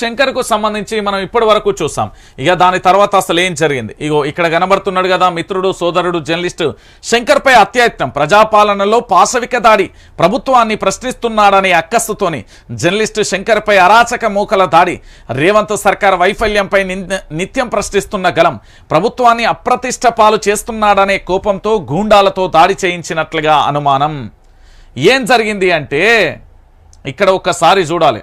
శంకర్కు సంబంధించి మనం ఇప్పటి వరకు చూసాం. ఇక దాని తర్వాత అసలు ఏం జరిగింది? ఇగో ఇక్కడ కనబడుతున్నాడు కదా మిత్రుడు సోదరుడు జర్నలిస్టు శంకర్పై అత్యాయత్నం ప్రజాపాలనలో పాశవిక దాడి ప్రభుత్వాన్ని ప్రశ్నిస్తున్నాడనే అక్కస్తుతోని జర్నలిస్టు శంకర్పై అరాచక మూకల దాడి రేవంత్ సర్కార్ వైఫల్యంపై నిన్- నిత్యం ప్రశ్నిస్తున్న గలం ప్రభుత్వాన్ని అప్రతిష్ట పాలు చేస్తున్నాడనే కోపంతో గూండాలతో దాడి చేయించినట్లుగా అనుమానం. ఏం జరిగింది అంటే ఇక్కడ ఒక్కసారి చూడాలి.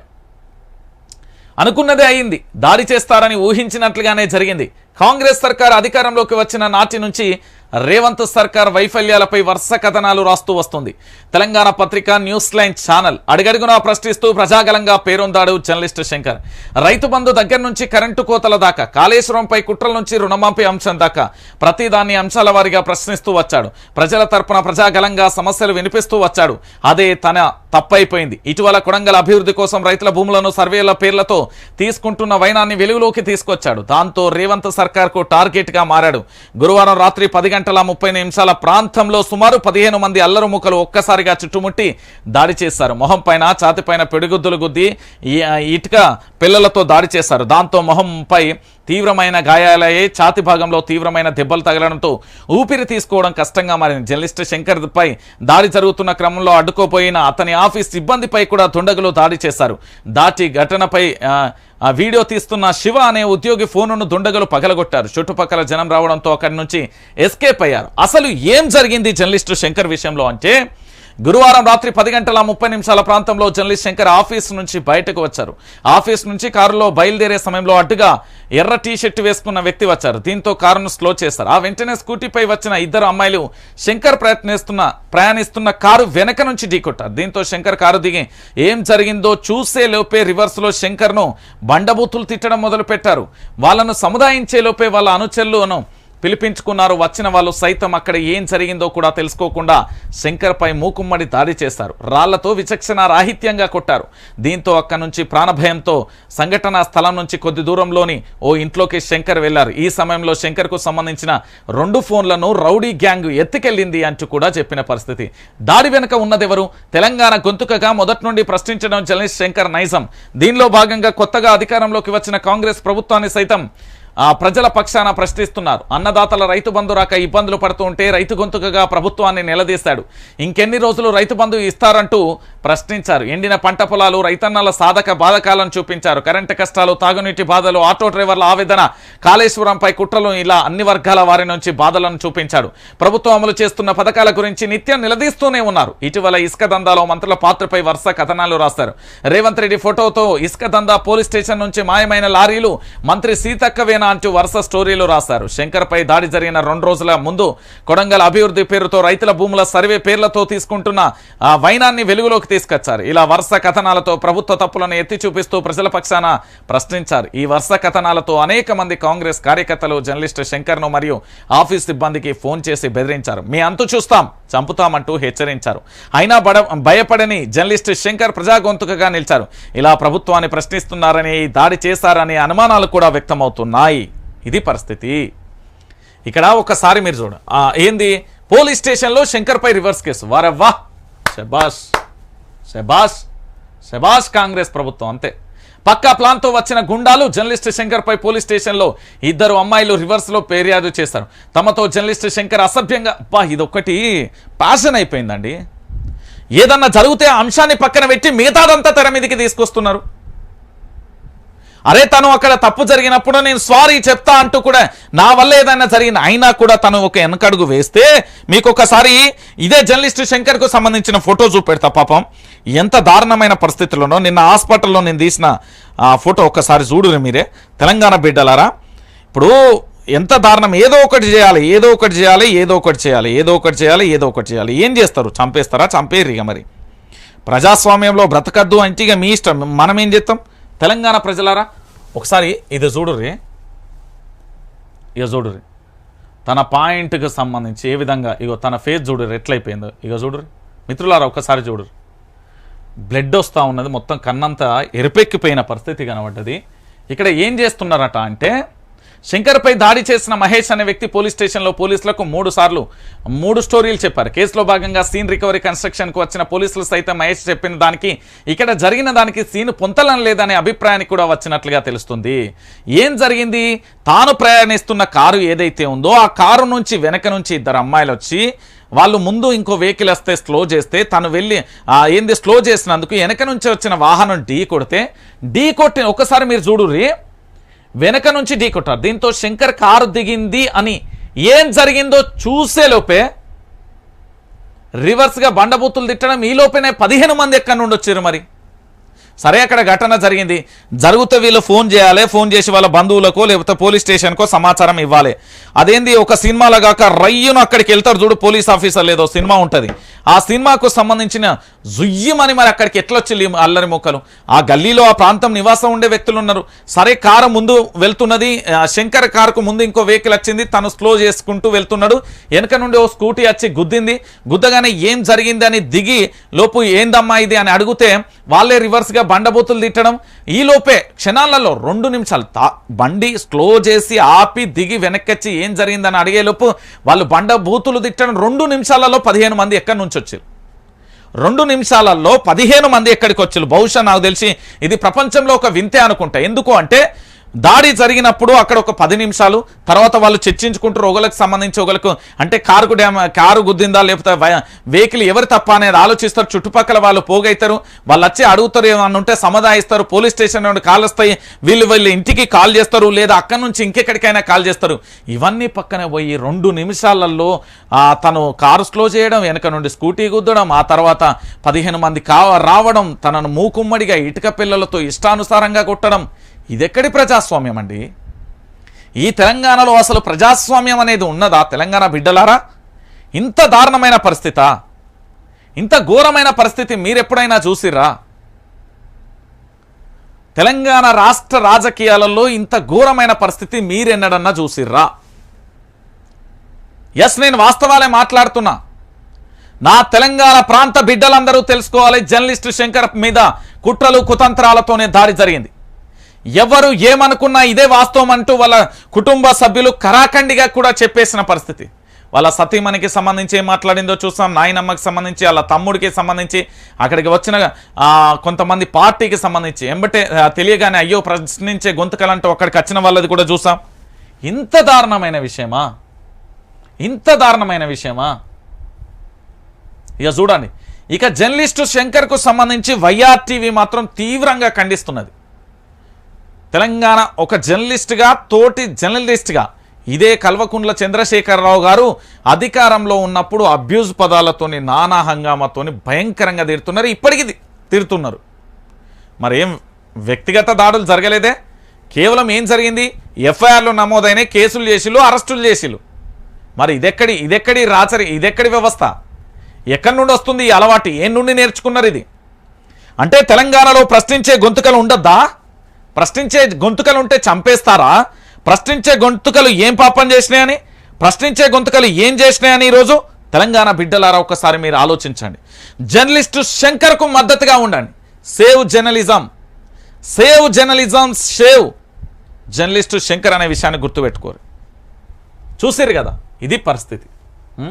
అనుకున్నదే అయింది. దాడి చేస్తారని ఊహించినట్లుగానే జరిగింది. కాంగ్రెస్ సర్కార్ అధికారంలోకి వచ్చిన నాటి నుంచి రేవంత్ సర్కార్ వైఫల్యాలపై వరుస కథనాలు రాస్తూ వస్తుంది. తెలంగాణ పత్రిక న్యూస్ లైన్ ఛానల్ అడుగడుగునా ప్రశ్నిస్తూ ప్రజాగలంగా పేరొందాడు జర్నలిస్ట్ శంకర్. రైతు బంధు దగ్గర నుంచి కరెంటు కోతల దాకా కాళేశ్వరంపై కుట్రల నుంచి రుణమాపీ అంశం దాకా ప్రతిదాన్ని అంశాల వారీగా ప్రశ్నిస్తూ వచ్చాడు. ప్రజల తరపున ప్రజాగలంగా సమస్యలు వినిపిస్తూ వచ్చాడు. అదే తన తప్పైపోయింది. ఇటీవల కొడంగల్ అభివృద్ధి కోసం రైతుల భూములను సర్వేల పేర్లతో తీసుకుంటున్న వైనాన్ని వెలుగులోకి తీసుకొచ్చాడు. దాంతో రేవంత్ సర్కార్కు టార్గెట్గా టార్గెట్గా మారాడు. గురువారం రాత్రి పది గంటల ముప్పై నిమిషాల ప్రాంతంలో సుమారు పదిహేను మంది అల్లరు ముక్కలు ఒక్కసారిగా చుట్టుముట్టి దాడి చేశారు. మొహం పైన ఛాతిపైన పెడుగుద్దులు గుద్ది ఈ- ఇటుక పిల్లలతో దాడి చేశారు. దాంతో మొహంపై తీవ్రమైన గాయాలయ్యే ఛాతి భాగంలో తీవ్రమైన దెబ్బలు తగలడంతో ఊపిరి తీసుకోవడం కష్టంగా మారింది. జర్నలిస్ట్ శంకర్ పై దాడి జరుగుతున్న క్రమంలో అడ్డుకోపోయిన అతని ఆఫీస్ సిబ్బందిపై కూడా దుండగులు దాడి చేశారు. దాటి ఘటనపై వీడియో తీస్తున్న శివ అనే ఉద్యోగి ఫోనును దుండగులు పగలగొట్టారు. చుట్టుపక్కల జనం రావడంతో అక్కడి నుంచి ఎస్కేప్ అయ్యారు. అసలు ఏం జరిగింది జర్నలిస్టు శంకర్ విషయంలో అంటే గురువారం రాత్రి పది గంటల ముప్పై నిమిషాల ప్రాంతంలో జర్నలిస్ట్ శంకర్ ఆఫీస్ నుంచి బయటకు వచ్చారు. ఆఫీస్ నుంచి కారులో బయలుదేరే సమయంలో అడ్డుగా ఎర్ర టీషర్ట్ వేసుకున్న వ్యక్తి వచ్చారు. దీంతో కారును స్లో చేశారు. ఆ వెంటనే స్కూటీపై వచ్చిన ఇద్దరు అమ్మాయిలు శంకర్ ప్రయత్నిస్తున్న ప్రయాణిస్తున్న కారు వెనక నుంచి ఢీకొట్టారు. దీంతో శంకర్ కారు దిగి ఏం జరిగిందో చూసే లోపే రివర్స్లో బండబూతులు తిట్టడం మొదలు పెట్టారు వాళ్ళను సముదాయించే లోపే వాళ్ళ అనుచరులను పిలిపించుకున్నారు వచ్చిన వాళ్ళు సైతం అక్కడ ఏం జరిగిందో కూడా తెలుసుకోకుండా శంకర్పై మూకుమ్మడి దాడి చేశారు రాళ్ళతో విచక్షణ రాహిత్యంగా కొట్టారు. దీంతో అక్కడి నుంచి ప్రాణభయంతో సంఘటనా స్థలం నుంచి కొద్ది దూరంలోని ఓ ఇంట్లోకి శంకర్ వెళ్ళారు. ఈ సమయంలో శంకర్కు సంబంధించిన రెండు ఫోన్లను రౌడీ గ్యాంగ్ ఎత్తుకెళ్ళింది అంటూ కూడా చెప్పిన పరిస్థితి. దాడి వెనుక ఉన్నదెవరు? తెలంగాణ గొంతుకగా మొదటి నుండి ప్రశ్నించడం జర్నలిస్ట్ శంకర్ నైజం. దీనిలో భాగంగా కొత్తగా అధికారంలోకి వచ్చిన కాంగ్రెస్ ప్రభుత్వాన్ని సైతం ప్రజల పక్షాన ప్రశ్నిస్తున్నారు. అన్నదాతల రైతు బంధు రాక ఇబ్బందులు పడుతూ ఉంటే రైతు గొంతుకగా ప్రభుత్వాన్ని నిలదీశాడు. ఇంకెన్ని రోజులు రైతు బంధు ఇస్తారంటూ ప్రశ్నించారు. ఎండిన పంట పొలాలు రైతన్నల సాధక బాధకాలను చూపించారు. కరెంటు కష్టాలు తాగునీటి బాధలు ఆటో డ్రైవర్ల ఆవేదన కాళేశ్వరంపై కుట్రలు ఇలా అన్ని వర్గాల వారి నుంచి బాధలను చూపించాడు. ప్రభుత్వం అమలు చేస్తున్న పథకాల గురించి నిత్యం నిలదీస్తూనే ఉన్నారు. ఇటీవల ఇసుక దందాలో మంత్రుల పాత్రపై వరుస కథనాలు రాస్తారు రేవంత్ రెడ్డి ఫోటోతో ఇసుక దందా పోలీస్ స్టేషన్ నుంచి మాయమైన లారీలు మంత్రి సీతక్కవేనా అంటూ వరుస స్టోరీలు రాశారు. శంకర్ పై దాడి జరిగిన రెండు రోజుల ముందు కొడంగల్ అభివృద్ధి పేరుతో రైతుల భూముల సర్వే పేర్లతో తీసుకుంటున్న ఆ వైనాన్ని వెలుగులోకి తీసుకొచ్చారు. ఇలా వరుస కథనాలతో ప్రభుత్వ తప్పులను ఎత్తి చూపిస్తూ ప్రజల పక్షాన ప్రశ్నించారు. ఈ వరుస కథనాలతో అనేక మంది కాంగ్రెస్ కార్యకర్తలు జర్నలిస్టు శంకర్ను మరియు ఆఫీస్ సిబ్బందికి ఫోన్ చేసి బెదిరించారు. మీ అంతు చూస్తాం చంపుతామంటూ హెచ్చరించారు. అయినా బడ భయపడని జర్నలిస్ట్ శంకర్ ప్రజాగొంతుకగా నిలిచారు. ఇలా ప్రభుత్వాన్ని ప్రశ్నిస్తున్నారని దాడి చేశారనే అనుమానాలు కూడా వ్యక్తమవుతున్నాయి. ఇది పరిస్థితి. ఇక్కడ ఒకసారి మీరు చూడ ఏంది? పోలీస్ స్టేషన్లో శంకర్పై రివర్స్ కేసు. వారవ్వా శబాష్ శబాష్ శబాష్ కాంగ్రెస్ ప్రభుత్వం అంతే. పక్కా ప్లాన్తో వచ్చిన గుండాలు జర్నలిస్ట్ శంకర్పై పోలీస్ స్టేషన్లో ఇద్దరు అమ్మాయిలు రివర్స్లో ఫిర్యాదు చేశారు. తమతో జర్నలిస్ట్ శంకర్ అసభ్యంగా అబ్బా ఇదొక్కటి ప్యాషన్ అయిపోయిందండి. ఏదన్నా జరిగితే అంశాన్ని పక్కన పెట్టి మిగతాదంతా తెర మీదకి తీసుకొస్తున్నారు. అరే తను అక్కడ తప్పు జరిగినప్పుడు నేను సారీ చెప్తా అంటూ కూడా నా వల్ల ఏదైనా జరిగిన అయినా కూడా తను ఒక వెనకడుగు వేస్తే మీకు ఒకసారి ఇదే జర్నలిస్ట్ శంకర్కు సంబంధించిన ఫోటో చూపెడతా పాపం. ఎంత దారుణమైన పరిస్థితుల్లోనో నిన్న హాస్పిటల్లో నేను తీసిన ఆ ఫోటో ఒక్కసారి చూడురు మీరే. తెలంగాణ బిడ్డలారా ఇప్పుడు ఎంత దారుణం ఏదో ఒకటి చేయాలి ఏదో ఒకటి చేయాలి ఏదో ఒకటి చేయాలి ఏదో ఒకటి చేయాలి ఏదో ఒకటి చేయాలి. ఏం చేస్తారు? చంపేస్తారా? చంపేరు ఇక మరి. ప్రజాస్వామ్యంలో బ్రతకద్దు అంటే ఇక మీ ఇష్టం. మనం ఏం చేస్తాం? తెలంగాణ ప్రజలారా ఒకసారి ఇది చూడుర్రి. ఇక చూడుర్రి. తన పాయింట్కి సంబంధించి ఏ విధంగా ఇగో తన ఫేస్ చూడుర్రి ఎట్లయిపోయిందో. ఇక చూడుర్రి. మిత్రులారా ఒక్కసారి చూడుర్రి. బ్లడ్ వస్తూ ఉన్నది మొత్తం కన్నంతా ఎరిపెక్కిపోయిన పరిస్థితి కనబడ్డది. ఇక్కడ ఏం చేస్తున్నారట అంటే శంకర్పై దాడి చేసిన మహేష్ అనే వ్యక్తి పోలీస్ స్టేషన్లో పోలీసులకు మూడు సార్లు మూడు స్టోరీలు చెప్పారు. కేసులో భాగంగా సీన్ రికవరీ కన్స్ట్రక్షన్కు వచ్చిన పోలీసులు సైతం మహేష్ చెప్పిన దానికి ఇక్కడ జరిగిన దానికి సీన్ పొంతలం లేదనే అభిప్రాయానికి కూడా వచ్చినట్లుగా తెలుస్తుంది. ఏం జరిగింది? తాను ప్రయాణిస్తున్న కారు ఏదైతే ఉందో ఆ కారు నుంచి వెనక నుంచి ఇద్దరు అమ్మాయిలు వచ్చి వాళ్ళు ముందు ఇంకో వెహికల్ వస్తే స్లో చేస్తే తను వెళ్ళి ఏంది స్లో చేసినందుకు వెనక నుంచి వచ్చిన వాహనం ఢీ కొడితే ఢీ కొట్టిన ఒకసారి మీరు చూడుర్రి. వెనక నుంచి ఢీకొట్టారు. దీంతో శంకర్ కారు దిగింది అని ఏం జరిగిందో చూసే లోపే రివర్స్గా బండబూతులు తిట్టడం ఈ పదిహేను మంది ఎక్కడి నుండి వచ్చారు మరి? సరే అక్కడ ఘటన జరిగింది. జరుగుతే వీళ్ళు ఫోన్ చేయాలి ఫోన్ చేసి వాళ్ళ బంధువులకో లేకపోతే పోలీస్ స్టేషన్కో సమాచారం ఇవ్వాలి. అదేంది ఒక సినిమాలో కాక రయ్యును అక్కడికి వెళ్తారు చూడు పోలీస్ ఆఫీసర్ లేదో సినిమా ఉంటుంది. ఆ సినిమాకు సంబంధించిన జుయ్యమని మరి అక్కడికి ఎట్లొచ్చి అల్లరి మొక్కలు? ఆ గల్లీలో ఆ ప్రాంతం నివాసం ఉండే వ్యక్తులు ఉన్నారు. సరే కారు ముందు వెళ్తున్నది శంకర్ కారుకు ముందు ఇంకో వెహికల్ వచ్చింది తను స్లో చేసుకుంటూ వెళ్తున్నాడు. వెనక నుండి ఓ స్కూటీ వచ్చి గుద్దింది. గుద్దగానే ఏం జరిగింది అని దిగి లోపు ఏందమ్మా ఇది? అని అడిగితే వాళ్ళే రివర్స్గా బండబూతులు తిట్టడం ఈ లోపే క్షణాలలో రెండు నిమిషాలు తా బండి స్లో చేసి ఆపి దిగి వెనక్కి ఏం జరిగిందని అడిగేలోపు వాళ్ళు బండ బూతులు తిట్టడం రెండు నిమిషాలలో పదిహేను మంది ఎక్కడి నుంచి వచ్చారు? రెండు నిమిషాలలో పదిహేను మంది ఎక్కడికి వచ్చారు? బహుశా నాకు తెలిసి ఇది ప్రపంచంలో ఒక వింతే అనుకుంటా. ఎందుకు అంటే దాడి జరిగినప్పుడు అక్కడ ఒక పది నిమిషాలు తర్వాత వాళ్ళు చర్చించుకుంటారు ఒకరికి సంబంధించి ఒకరికి అంటే కారుకు డ్యామ్ కారు గుద్దిందా లేకపోతే వెహికల్ ఎవరు తప్ప అనేది ఆలోచిస్తారు. చుట్టుపక్కల వాళ్ళు పోగైతారు. వాళ్ళు వచ్చి అడుగుతారు ఏమన్నా ఉంటే సమాధాయిస్తారు పోలీస్ స్టేషన్ నుండి కాల్ వస్తాయి. వీళ్ళు వీళ్ళు ఇంటికి కాల్ చేస్తారు లేదా అక్కడి నుంచి ఇంకెక్కడికైనా కాల్ చేస్తారు. ఇవన్నీ పక్కనే పోయి రెండు నిమిషాలలో తను కారు స్లో చేయడం వెనక నుండి స్కూటీ గుద్దడం ఆ తర్వాత పదిహేను మంది కావ రావడం తనను మూకుమ్మడిగా ఇటుక పిల్లలతో ఇష్టానుసారంగా కొట్టడం. ఇదెక్కడి ప్రజాస్వామ్యం అండి? ఈ తెలంగాణలో అసలు ప్రజాస్వామ్యం అనేది ఉన్నదా? తెలంగాణ బిడ్డలారా ఇంత దారుణమైన పరిస్థిత? ఇంత ఘోరమైన పరిస్థితి మీరెప్పుడైనా చూసిర్రా? తెలంగాణ రాష్ట్ర రాజకీయాలలో ఇంత ఘోరమైన పరిస్థితి మీరెన్నడన్నా చూసిర్రా? ఎస్ నేను వాస్తవాలే మాట్లాడుతున్నా. నా తెలంగాణ ప్రాంత బిడ్డలందరూ తెలుసుకోవాలి జర్నలిస్టు శంకర్ మీద కుట్రలు కుతంత్రాలతోనే దాడి జరిగింది. ఎవరు ఏమనుకున్నా ఇదే వాస్తవం అంటూ వాళ్ళ కుటుంబ సభ్యులు కరాఖండిగా కూడా చెప్పేసిన పరిస్థితి. వాళ్ళ సతీమణికి సంబంధించి ఏం మాట్లాడిందో చూసాం నాయనమ్మకి సంబంధించి వాళ్ళ తమ్ముడికి సంబంధించి అక్కడికి వచ్చిన కొంతమంది పార్టీకి సంబంధించి ఎంబటే తెలియగానే అయ్యో ప్రశ్నించే గొంతుకలంటూ అక్కడికి వచ్చిన వాళ్ళది కూడా చూసాం. ఇంత దారుణమైన విషయమా? ఇంత దారుణమైన విషయమా? ఇక చూడండి. ఇక జర్నలిస్టు శంకర్కు సంబంధించి వైఆర్టీవీ మాత్రం తీవ్రంగా ఖండిస్తున్నది. తెలంగాణ ఒక జర్నలిస్ట్గా తోటి జర్నలిస్ట్గా. ఇదే కల్వకుండ్ల చంద్రశేఖరరావు గారు అధికారంలో ఉన్నప్పుడు అబ్యూజ్ పదాలతోని నానా హంగామాతోని భయంకరంగా తిడుతున్నారు. ఇప్పటికీ తి- తిడుతున్నారు. మరి ఏం వ్యక్తిగత దాడులు జరగలేదే? కేవలం ఏం జరిగింది? ఎఫ్ఐఆర్లు నమోదైనాయి కేసులు చేసిలు అరెస్టులు చేసిలు మరి ఇదెక్కడి ఇదెక్కడి రాచరి ఇదెక్కడి వ్యవస్థ? ఎక్కడి నుండి వస్తుంది ఈ అలవాటు? ఏం నుండి నేర్చుకున్నారు ఇది? అంటే తెలంగాణలో ప్రశ్నించే గొంతుకలు ఉండద్దా? ప్రశ్నించే గొంతుకలు ఉంటే చంపేస్తారా? ప్రశ్నించే గొంతుకలు ఏం పాపం చేసినాయని? ప్రశ్నించే గొంతుకలు ఏం చేసినాయని ఈరోజు? తెలంగాణ బిడ్డలారా ఒక్కసారి మీరు ఆలోచించండి. జర్నలిస్టు శంకర్కు మద్దతుగా ఉండండి. Save journalism. Save journalism save. Journalist Shankar అనే విషయాన్ని గుర్తుపెట్టుకోరు. చూసారు కదా ఇది పరిస్థితి.